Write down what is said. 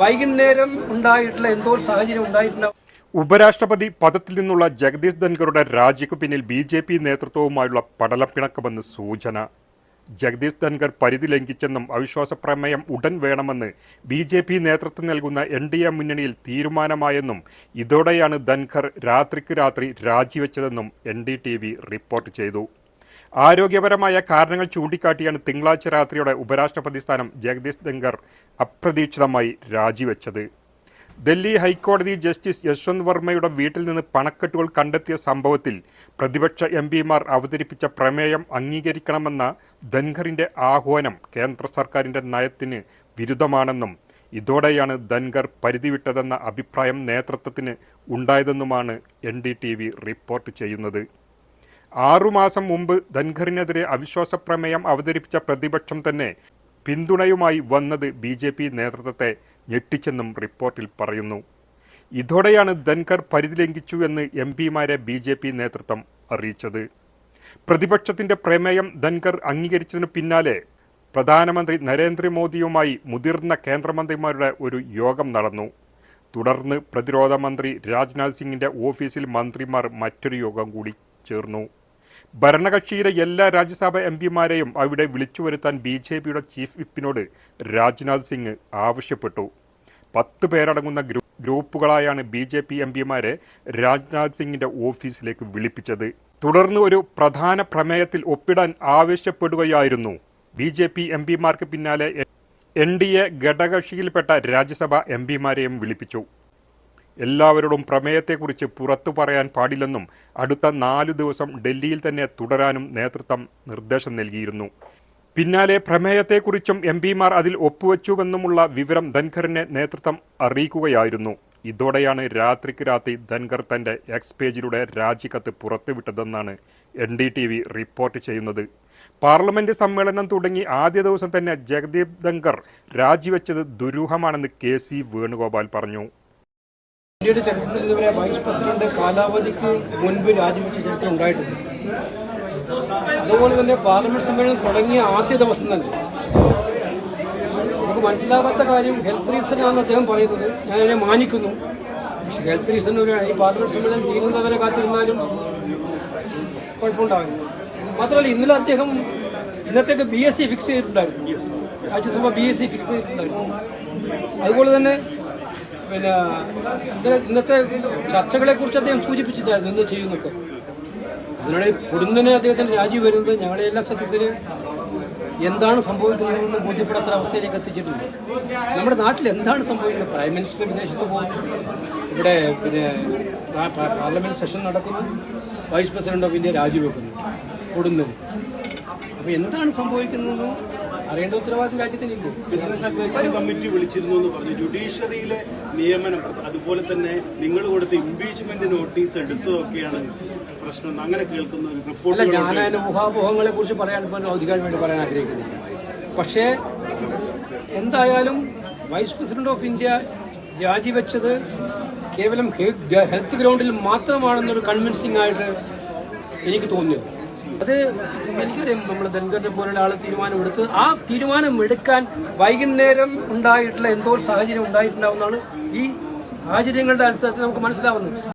വൈകുന്നേരം ഉണ്ടായിട്ടുള്ള എന്തോ സാഹചര്യം ഉണ്ടായിട്ടുണ്ടാവും ഉപരാഷ്ട്രപതി പദത്തിൽ നിന്നുള്ള ജഗദീഷ് ധൻഖറുടെ രാജിക്ക് പിന്നിൽ ബി ജെ പി നേതൃത്വവുമായുള്ള പടലപ്പിണക്കമെന്ന് സൂചന. ജഗദീഷ് ധൻഖർ പരിധി ലംഘിച്ചെന്നും അവിശ്വാസ പ്രമേയം ഉടൻ വേണമെന്ന് ബി ജെ പി നേതൃത്വം നൽകുന്ന എൻ ഡി എ മുന്നണിയിൽ തീരുമാനമായെന്നും ഇതോടെയാണ് ധൻഖർ രാത്രിക്ക് രാത്രി രാജിവെച്ചതെന്നും N D T V report ചെയ്തു. ആരോഗ്യപരമായ കാരണങ്ങൾ ചൂണ്ടിക്കാട്ടിയാണ് തിങ്കളാഴ്ച രാത്രിയോടെ ഉപരാഷ്ട്രപതി സ്ഥാനം ജഗദീഷ് ധങ്കർ അപ്രതീക്ഷിതമായി രാജിവെച്ചത്. ഡൽഹി ഹൈക്കോടതി ജസ്റ്റിസ് യശ്വന്ത് വർമ്മയുടെ വീട്ടിൽ നിന്ന് പണക്കെട്ടുകൾ കണ്ടെത്തിയ സംഭവത്തിൽ പ്രതിപക്ഷ എം പിമാർ അവതരിപ്പിച്ച പ്രമേയം അംഗീകരിക്കണമെന്ന ധൻഖറിന്റെ ആഹ്വാനം കേന്ദ്ര സർക്കാരിന്റെ നയത്തിന് വിരുദ്ധമാണെന്നും ഇതോടെയാണ് ധൻഖർ പരിധിവിട്ടതെന്ന അഭിപ്രായം നേതൃത്വത്തിന് ഉണ്ടായതെന്നുമാണ് എൻ റിപ്പോർട്ട് ചെയ്യുന്നത്. ആറുമാസം മുമ്പ് ധൻഖറിനെതിരെ അവിശ്വാസ പ്രമേയം അവതരിപ്പിച്ച പ്രതിപക്ഷം തന്നെ പിന്തുണയുമായി വന്നത് ബി ജെ പി നേതൃത്വത്തെ ഞെട്ടിച്ചെന്നും റിപ്പോർട്ടിൽ പറയുന്നു. ഇതോടെയാണ് ധൻഖർ പരിധി ലംഘിച്ചു എന്ന് എം പിമാരെ ബി ജെ പി നേതൃത്വം അറിയിച്ചത്. പ്രതിപക്ഷത്തിന്റെ പ്രമേയം ധൻഖർ അംഗീകരിച്ചതിനു പിന്നാലെ പ്രധാനമന്ത്രി നരേന്ദ്രമോദിയുമായി മുതിർന്ന കേന്ദ്രമന്ത്രിമാരുടെ ഒരു യോഗം നടന്നു. തുടർന്ന് പ്രതിരോധ മന്ത്രി രാജ്നാഥ് സിംഗിന്റെ ഓഫീസിൽ മന്ത്രിമാർ മറ്റൊരു യോഗം കൂടി ചേർന്നു. ഭരണകക്ഷിയിലെ എല്ലാ രാജ്യസഭ എം പിമാരെയും അവിടെ വിളിച്ചു വരുത്താൻ ബി ജെ പിയുടെ ചീഫ് വിപ്പിനോട് രാജ്നാഥ് സിംഗ് ആവശ്യപ്പെട്ടു. പത്ത് പേരടങ്ങുന്ന ഗ്രൂ ഗ്രൂപ്പുകളായാണ് ബി ജെ പി എം പിമാരെ രാജ്നാഥ് സിംഗിന്റെ ഓഫീസിലേക്ക് വിളിപ്പിച്ചത്. തുടർന്ന് ഒരു പ്രധാന പ്രമേയത്തിൽ ഒപ്പിടാൻ ആവശ്യപ്പെടുകയായിരുന്നു. ബി ജെ പി എം പിമാർക്ക് പിന്നാലെ എൻ ഡി എ ഘടകകക്ഷിയിൽപ്പെട്ട രാജ്യസഭ എം പിമാരെയും വിളിപ്പിച്ചു. എല്ലാവരോടും പ്രമേയത്തെക്കുറിച്ച് പുറത്തു പറയാൻ പാടില്ലെന്നും അടുത്ത നാലു ദിവസം ഡൽഹിയിൽ തന്നെ തുടരാനും നേതൃത്വം നിർദ്ദേശം നൽകിയിരുന്നു. പിന്നാലെ പ്രമേയത്തെക്കുറിച്ചും എം പിമാർ അതിൽ ഒപ്പുവെച്ചുവെന്നുമുള്ള വിവരം ധൻഖറിനെ നേതൃത്വം അറിയിക്കുകയായിരുന്നു. ഇതോടെയാണ് രാത്രിക്ക് രാത്രി ധൻഖർ തന്റെ എക്സ് പേജിലൂടെ രാജിക്കത്ത് പുറത്തുവിട്ടതെന്നാണ് N D T V report ചെയ്യുന്നത്. പാർലമെന്റ് സമ്മേളനം തുടങ്ങി ആദ്യ ദിവസം തന്നെ ജഗദീപ് ധൻഖർ രാജിവെച്ചത് ദുരൂഹമാണെന്ന് കെ സി വേണുഗോപാൽ പറഞ്ഞു. ഇന്ത്യയുടെ ചരിത്രത്തിൽ ഇതുവരെ വൈസ് പ്രസിഡന്റ് കാലാവധിക്ക് മുൻപ് രാജിവെച്ച ചരിത്രം ഉണ്ടായിട്ടുണ്ട് അതുപോലെ തന്നെ പാർലമെന്റ് സമ്മേളനം തുടങ്ങിയ ആദ്യ ദിവസം തന്നെ. നമുക്ക് മനസ്സിലാകാത്ത കാര്യം ഹെൽത്ത് റീസൺ ആണെന്ന് അദ്ദേഹം പറയുന്നത്. ഞാൻ അതിനെ മാനിക്കുന്നു. പക്ഷെ ഹെൽത്ത് റീസൺ ഒരു ഈ പാർലമെന്റ് സമ്മേളനം തീരുന്നവരെ കാത്തിരുന്നാലും കുഴപ്പമുണ്ടാകുന്നു മാത്രമല്ല ഇന്നലെ അദ്ദേഹം ഇന്നത്തേക്ക് ബി എസ് സി ഫിക്സ് ചെയ്തിട്ടുണ്ടായിരുന്നു. Rajya Sabha B S C fix ചെയ്തിട്ടുണ്ടായിരുന്നു. അതുപോലെ തന്നെ പിന്നെ ഇന്നത്തെ ചർച്ചകളെ കുറിച്ച് അദ്ദേഹം സൂചിപ്പിച്ചിട്ടായിരുന്നു എന്ത് ചെയ്യുന്നൊക്കെ? അതിനാണ് പൊടുന്നനെ അദ്ദേഹത്തിന് രാജി വരുന്നത് ഞങ്ങളെല്ലാം സത്യത്തിൽ എന്താണ് സംഭവിക്കുന്നതെന്ന് ബോധ്യപ്പെടാത്ത അവസ്ഥയിലേക്ക് എത്തിച്ചിട്ടുണ്ട്. നമ്മുടെ നാട്ടിൽ എന്താണ് സംഭവിക്കുന്നത്? പ്രൈം മിനിസ്റ്റർ വിദേശത്ത് പോകുന്നു. ഇവിടെ പിന്നെ പാർലമെന്റ് സെഷൻ നടക്കുന്നു. വൈസ് പ്രസിഡന്റ് ഓഫ് ഇന്ത്യ രാജിവെക്കുന്നു കൊടുന്നത് അപ്പോൾ എന്താണ് സംഭവിക്കുന്നത്? അറിയേണ്ട ഉത്തരവാദിത്വം രാജ്യത്തിനില്ലേ? ബിസിനസ് അഡ്വൈസറി കമ്മിറ്റി വിളിച്ചിരുന്നു എന്ന് പറഞ്ഞു. ജുഡീഷ്യറിയിലെ നിയമനം അതുപോലെ തന്നെ നിങ്ങൾ കൊടുത്ത ഇംപീച്ച്മെന്റ് നോട്ടീസ് എടുത്തതൊക്കെയാണ് പ്രശ്നം. അങ്ങനെ കേൾക്കുന്ന റിപ്പോർട്ട് ഞാൻ അതിന്റെ ഊഹാപോഹങ്ങളെ കുറിച്ച് പറയാൻ ഔദ്യോഗികമായി വേണ്ടി പറയാൻ ആഗ്രഹിക്കുന്നില്ല. പക്ഷേ എന്തായാലും വൈസ് പ്രസിഡന്റ് ഓഫ് ഇന്ത്യ രാജിവെച്ചത് കേവലം ഹെൽത്ത് ഗ്രൗണ്ടിൽ മാത്രമാണെന്നൊരു കൺവിൻസിംഗ് ആയിട്ട് എനിക്ക് തോന്നിയത്. അത് എനിക്കറിയാം നമ്മൾ ധൻഖറിനെ പോലുള്ള ആളെ തീരുമാനം തീരുമാനമെടുത്ത് ആ തീരുമാനം എടുക്കാൻ വൈകുന്നേരം ഉണ്ടായിട്ടുള്ള എന്തോ ഒരു സാഹചര്യം ഉണ്ടായിട്ടുണ്ടാവുന്നതാണ് ഈ സാഹചര്യങ്ങളുടെ അടിസ്ഥാനത്തിൽ നമുക്ക് മനസ്സിലാവുന്നത്.